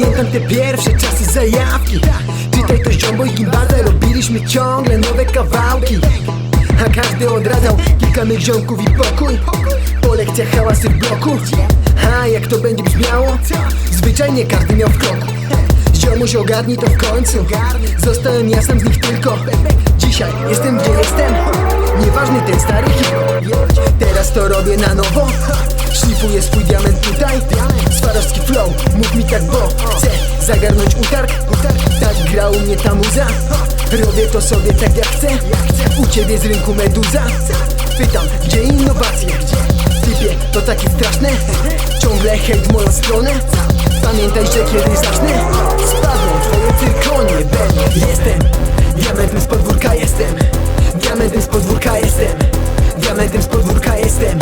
Pamiętam te pierwsze czasy zajawki. Czytaj to ziombo i gimbazę. Robiliśmy ciągle nowe kawałki. A każdy odradzał kilka mych ziomków i pokój. Po lekcjach hałasy w bloku. A jak to będzie brzmiało? Zwyczajnie każdy miał w kroku. Ziomuś ogarnij to w końcu. Zostałem ja sam z nich tylko. Dzisiaj jestem gdzie jestem. Nieważny ten stary hip. Teraz to robię na nowo. Szlifuję swój diament tutaj zagarnąć utarg Tak gra u mnie ta muza. Robię to sobie tak jak chcę. U ciebie z rynku meduza. Pytam, gdzie innowacje? Typie, to takie straszne. Ciągle hejt w moją stronę. Pamiętaj, że kiedy zacznę. Spadną twoje cyrkonie, Ben. Jestem, diamentem z podwórka jestem. Diamentem z podwórka jestem. Diamentem z podwórka jestem.